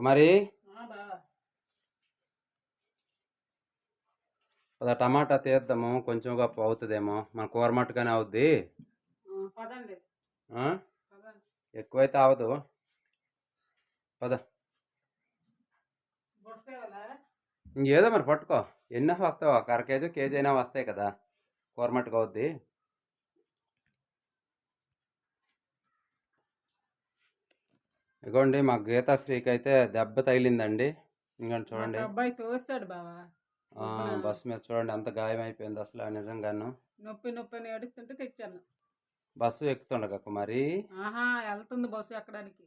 కుమారి? పద టమాటా తీద్దాము కొంచెం గొప్ప అవుతుందేమో. మన కూర మట్టుగానే అవుద్ది. ఎక్కువైతే అవదు పద. ఇంకేదో మరి పట్టుకో. ఎన్ని వస్తావు. అర కేజీ కేజీ అయినా వస్తాయి కదా. కూర మట్టుకు అవుద్ది. ఇగోండి మా గీతాశ్రీకి అయితే దెబ్బ తగిలిందండి. ఇంకోండి చూడండి. అబ్బాయి తోస్తాడు బావా. బస్ మీద చూడండి ఎంత గాయం అయిపోయింది అసలు నిజంగాను. నొప్పి నొప్పి అని ఏడుస్తుంటే తెచ్చాను. బస్సు ఎక్కుతుండగా కుమారి? ఆహా వెళ్తుంది బస్సు ఎక్కడానికి.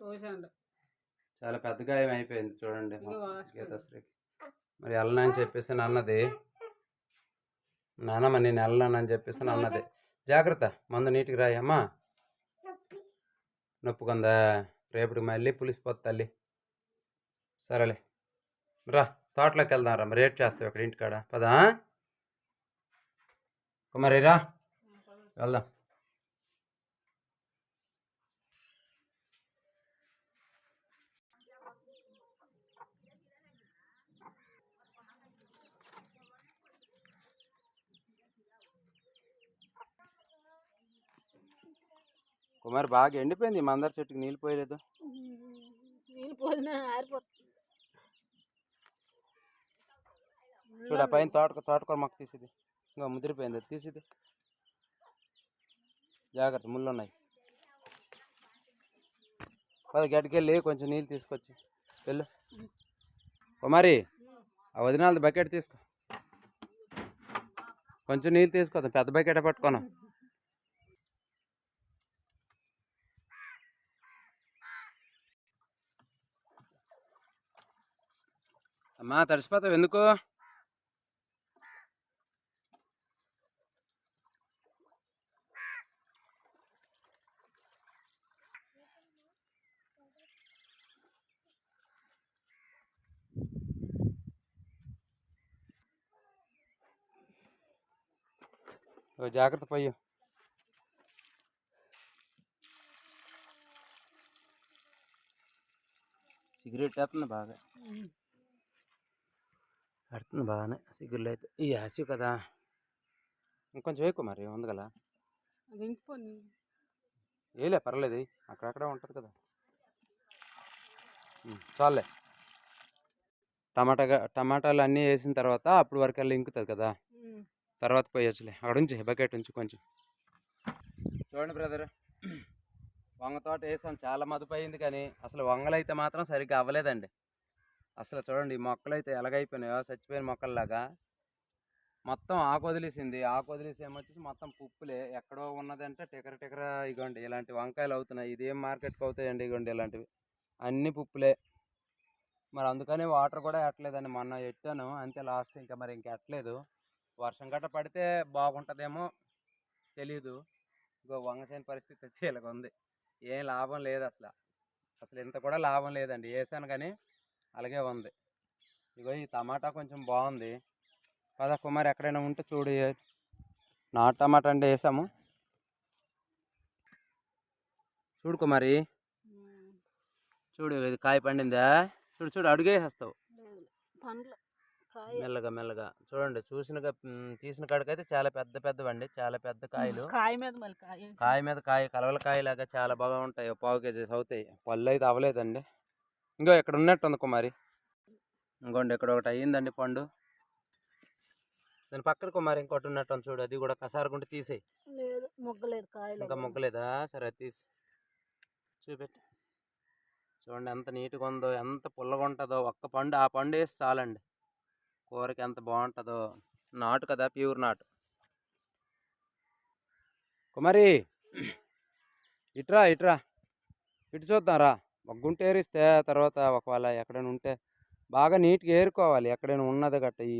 తోసాడు. చాలా పెద్ద గాయం అయిపోయింది చూడండి. గీతాశ్రీకి మరి వెళ్ళనని చెప్పేసి అన్నది నాన్నమ్మ నేను వెళ్ళనని చెప్పేసి అన్నది జాగ్రత్త మందు నీటికి రాయి అమ్మా నొప్పుకుందా? రేపటికి మళ్ళీ పులిసిపోతుంది తల్లి. సరేలే. రా తోటలోకి వెళ్దాం రా మరి రేట్ చేస్తావు ఇక్కడ ఇంటికాడ. పదా? కుమారి రా. వెళ్దాం. కుమారి బాగా ఎండిపోయింది మందార చెట్టుకి నీళ్ళు పోయలేదు. నీళ్ళు పోయినా ఆరిపోతుంది. చూడు పైన తోట తోటకూర మొక్క తీసిది. ఇంకా ముదిరిపోయింది అది తీసిది. జాగ్రత్త ముళ్ళు ఉన్నాయి. పద గడ్డికెళ్ళి కొంచెం నీళ్ళు తీసుకొచ్చి వెళ్ళు. కుమారి ఆ వదినాలది బకెట్ తీసుకో. కొంచెం నీళ్ళు తీసుకో పెద్ద బకెట్ పట్టుకోను. అమ్మా తడిసిపోతావు ఎందుకు? జాగ్రత్త పోయి సిగరెట్ వేస్తుంది బాగా. పడుతుంది బాగానే సిగ్గులు అయితే ఈ యాసివ్ కదా. ఇంకొంచెం ఎక్కువ మరి ఉంది కదా. ఏలే పర్లేదు అక్కడక్కడ ఉంటుంది కదా. చాలే టమాటా టమాటాలు అన్నీ వేసిన తర్వాత అప్పుడు వరకు ఇంకుతుంది కదా. తర్వాత పోయొచ్చులే అక్కడ ఉంచి బకెట్ ఉంచి కొంచెం. చూడండి బ్రదర్ వంగ తోట వేసాం చాలా మదుపు అయింది కానీ అసలు వంగలు అయితే మాత్రం సరిగ్గా అవ్వలేదండి. అసలు చూడండి ఈ మొక్కలు అయితే ఎలాగైపోయినాయో చచ్చిపోయిన మొక్కల్లాగా. మొత్తం ఆకు వదిలేసింది. ఆకు వదిలేసి ఏమొచ్చేసి మొత్తం పుప్పులే. ఎక్కడో ఉన్నదంటే టికర టికర ఇగోండి ఇలాంటి వంకాయలు అవుతున్నాయి. ఇదేం మార్కెట్కి అవుతాయండి ఇగోండి ఇలాంటివి. అన్ని పుప్పులే. మరి అందుకని వాటర్ కూడా ఎట్టలేదండి. మొన్న ఎట్టాను అంతే లాస్ట్ ఇంకా మరి ఇంక ఎట్టలేదు. వర్షం గట్ట పడితే బాగుంటుందేమో తెలీదు. ఇంకో వంగ చేయని పరిస్థితి వచ్చి ఇలాగ ఉంది ఏం లాభం లేదు అసలు. అసలు ఇంత కూడా లాభం లేదండి. వేసాను కానీ అలాగే ఉంది. ఇగో ఈ టమాటా కొంచెం బాగుంది. పద కుమార్ ఎక్కడైనా ఉంటే చూడు. నాటు టమాటా అంటే వేసాము. చూడు కుమారి. చూడు ఇది కాయ పండిందా? చూడు చూడు అడుగేసేస్తావు మెల్లగా మెల్లగా. చూడండి చూసిన తీసిన కాడికైతే చాలా పెద్ద పెద్దవండి. చాలా పెద్ద కాయలు. కాయ మీద కాయ. మీద కాయ కలవల కాయలాగా చాలా బాగా ఉంటాయి. పావు కేజీస్ అవుతాయి. పళ్ళు అయితే అవ్వలేదండి. ఇంకో ఇక్కడ ఉన్నట్టు ఉంది కుమారి? ఇంకోండి ఇక్కడ ఒకటి అయ్యిందండి పండు. దాని పక్కన కుమారి ఇంకోటి ఉన్నట్టు ఉంది చూడు అది కూడా కసారగుండి తీసేయి. లేదు మొగ్గలేదు కాయలు ఇంకా మొగ్గలేదా? సరే అది తీసి చూపెట్టు. చూడండి ఎంత నీట్గా ఉందో ఎంత పుల్లగా ఉంటుందో ఒక్క పండు ఆ పండు వేసి చాలండి. కూరకి ఎంత బాగుంటుందో. నాటు కదా ప్యూర్ నాటు. కుమారి ఇట్రా ఇట్రా ఇటు చూద్దాం రా. ఒక గుంట ఏరిస్తే తర్వాత ఒకవేళ ఎక్కడైనా ఉంటే బాగా నీట్గా ఏరుకోవాలి. ఎక్కడైనా ఉన్నది గట్ట ఈ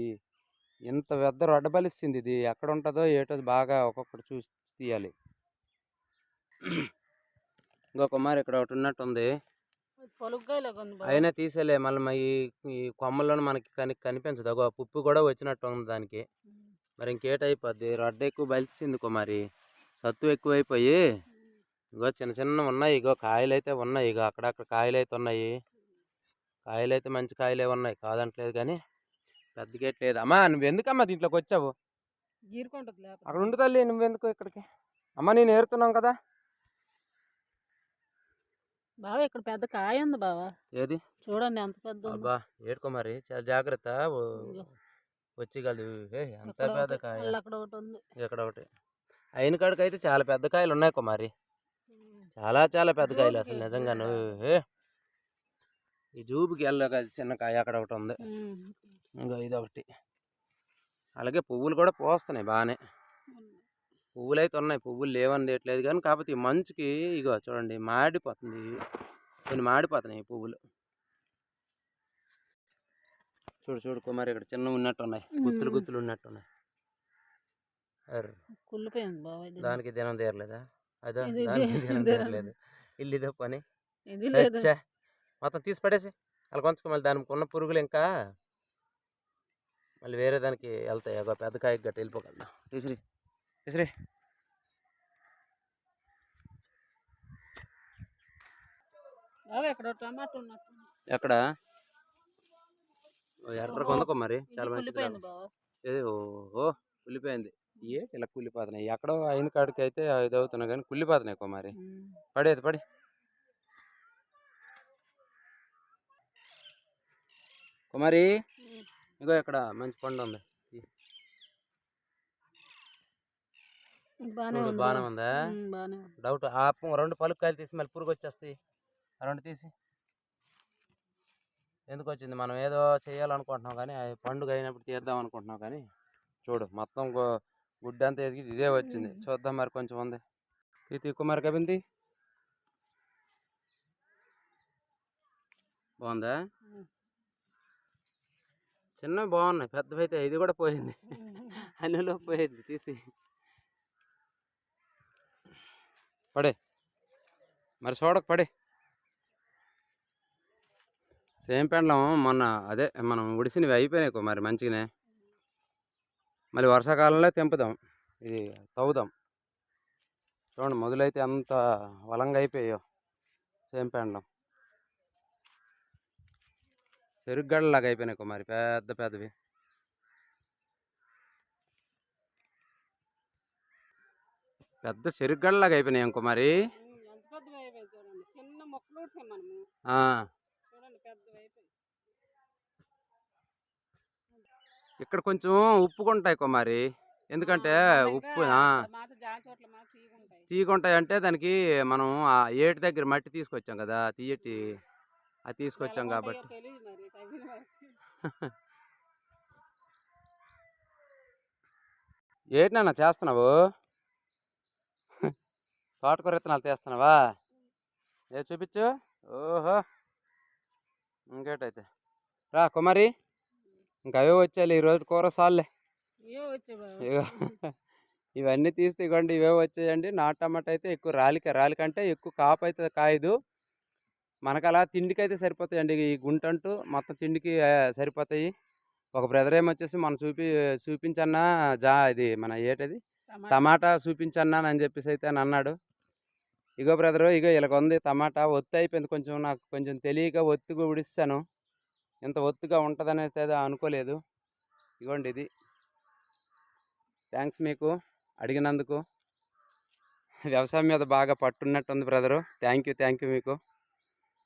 ఇంత పెద్ద రొడ్డబలిస్తుంది ఇది. ఎక్కడ ఉంటుందో ఏటో బాగా ఒక్కొక్కటి చూసి తీయాలి. ఇంకో కుమార్ ఇక్కడ ఒకటి ఉన్నట్టుంది. అయినా తీసేలే. మళ్ళీ ఈ కొమ్మల్లోనే మనకి కని కనిపించదు. అగో పుప్పు కూడా వచ్చినట్టు ఉంది దానికి మరి ఇంకేటైపోద్ది? రొడ్డ ఎక్కువ బలిసింది కుమారి సత్తు ఎక్కువైపోయి ఇగో చిన్న చిన్న ఉన్నాయి. ఇగో కాయలు అయితే ఉన్నాయి. ఇగో అక్కడక్కడ కాయలు అయితే ఉన్నాయి. కాయలు అయితే మంచి కాయలే ఉన్నాయి. కాదంటలేదు కానీ పెద్ద గేట్ లేదు. అమ్మా నువ్వు ఎందుకమ్మా దీంట్లోకి వచ్చావు? అక్కడ ఉండు తల్లి నువ్వెందుకు ఇక్కడికి? అమ్మ నేను ఏరుతున్నాం కదా. బావ ఇక్కడ పెద్ద కాయ ఉంది బావా. ఏది? చూడండి ఎంత పెద్ద. అబ్బా ఏడుకో మరి. చాలా జాగ్రత్త. వచ్చేయగలదు ఏ ఎంత పెద్ద కాయ. అక్కడ ఒకటి ఉంది. ఇక్కడ ఒకటి అయిన కాడికి అయితే చాలా పెద్ద కాయలు ఉన్నాయి కుమారి చాలా చాలా పెద్ద కాయలు అసలు. ఏ ఈ జూబుకి వెళ్ళగా చిన్న కాయ అక్కడ ఒకటి ఉంది. ఇంకా ఇది ఒకటి అలాగే పువ్వులు కూడా పోస్తున్నాయి బాగానే పువ్వులు అయితే ఉన్నాయి. పువ్వులు లేవని లేట్లేదు కానీ కాకపోతే ఈ మంచుకి ఇగో చూడండి మాడిపోతుంది. కొన్ని మాడిపోతున్నాయి పువ్వులు. చూడు చూడు కుమారి ఇక్కడ చిన్న ఉన్నట్టు ఉన్నాయి గుత్తులు. గుత్తులు ఉన్నట్టు ఉన్నాయి దానికి దినం తీరలేదా? అదో ఇల్లు ఇదో పని. మొత్తం తీసి పడేసి అలా కొంచెం మళ్ళీ దానికి ఉన్న పురుగులు ఇంకా మళ్ళీ వేరే దానికి వెళ్తాయి. ఒక పెద్ద కాయకి గట్ట వెళ్ళిపోగలదు ఒక టమాటా ఉన్నట్టు ఎక్కడ? ఎర్ర కొందకో మరి. చాలా మంచిది ఏది? ఓహో కుళ్ళిపోయింది. ఏ ఇలా కుళ్ళిపోతున్నాయి. ఎక్కడో అయిన కాడికి అయితే ఇది అవుతున్నాయి కానీ కుళ్ళిపోతున్నాయి కుమారి ఉమ్. పడేది పడి. కుమారి. ఇగో ఇక్కడ మంచి పండు ఉంది. బాగానే ఉంది. డౌట్ ఆ రెండు పలుకాయలు తీసి మళ్ళీ పురుగు వచ్చేస్తాయి. ఆ రెండు తీసి. ఎందుకు వచ్చింది? మనం ఏదో చేయాలనుకుంటున్నాం కానీ పండుగ అయినప్పుడు తీద్దాం అనుకుంటున్నాం కానీ చూడు మొత్తం గుడ్డ అంతా ఎదిగి ఇదే వచ్చింది. చూద్దాం మరి కొంచెం ఉంది. ఇది కుమార్ కబింది. బాగుందా. చిన్నవి బాగున్నాయి. పెద్దవి అయితే ఇది కూడా పోయింది. అన్నిలో పోయింది. తీసి. పడే. మరి చూడక పడే. సేమ్ పెండ్లం మొన్న అదే మనం ఉడిసినవి అయిపోయినాయి మరి మంచిగానే. మళ్ళీ వర్షాకాలంలో తెంపుదాం. ఇది తవ్వుదాం. చూడండి మొదలైతే అంత వలంగా అయిపోయాయో సేమ్ పెండ్లం చెరుగ్గడలాగా అయిపోయినాయి కుమారి పెద్ద పెద్దవి. పెద్ద చెరుగ్గడలాగా అయిపోయినాయి అయిపోయాయి చూడండి. చిన్న మొక్కలు ఊడ్చాం మనము ఆ, చూడండి పెద్దవి అయిపోయి ఇక్కడ కొంచెం ఉప్పుకుంటాయి కుమారి. ఎందుకంటే ఉప్పు తీగుంటాయి అంటే దానికి మనం ఆ ఏటి దగ్గర మట్టి తీసుకొచ్చాం కదా తీయటి అది తీసుకొచ్చాం కాబట్టి. ఏంటి నాన్న చేస్తున్నావు? తోటకూర విత్తనాలు తీస్తున్నావా? ఏ చూపించు? ఓహో! ఇంకేటైతే? రా కుమారి. ఇంకా అవే వచ్చాయి ఈరోజు కూర సాల్లే. ఇవన్నీ తీస్తే ఇవ్వండి ఇవే వచ్చాయండి. నాటు టమాటా అయితే ఎక్కువ రాలిక రాలికంటే ఎక్కువ కాపు అయితే కాయదు. మనకు అలా తిండికి అయితే సరిపోతాయండి ఈ గుంట అంటూ మొత్తం తిండికి సరిపోతాయి. ఒక బ్రదర్ ఏమొచ్చేసి మనం చూపి చూపించన్నా జా ఇది మన ఏటది? టమాటా. టమాటా చూపించన్నా అని చెప్పేసి అయితే అని అన్నాడు. ఇగో బ్రదరు ఇగో ఇలాగ ఉంది టమాటా ఒత్తు అయిపోయింది కొంచెం నాకు కొంచెం తెలియక ఒత్తుగా ఉడిస్తాను. ఇంత ఒత్తుగా ఉంటుందని అయితే అనుకోలేదు. ఇగోండి ఇది. థ్యాంక్స్ మీకు అడిగినందుకు. వ్యవసాయం మీద బాగా పట్టున్నట్టుంది brother. Thank you thank you మీకు.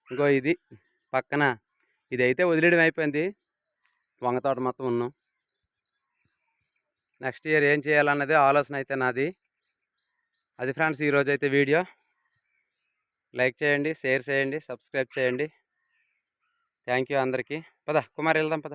ఇంకో ఇది పక్కన. ఇది అయితే వదిలేయడం అయిపోయింది. వంగ తోట మొత్తం ఉన్నాం. నెక్స్ట్ ఇయర్ ఏం చేయాలన్నది ఆలోచన అయితే నాది. అది ఫ్రెండ్స్ ఈరోజు అయితే వీడియో. లైక్ చేయండి షేర్ చేయండి సబ్స్క్రైబ్ చేయండి. థ్యాంక్ యూ అందరికీ. పద కుమార్ వెళ్దాం పద.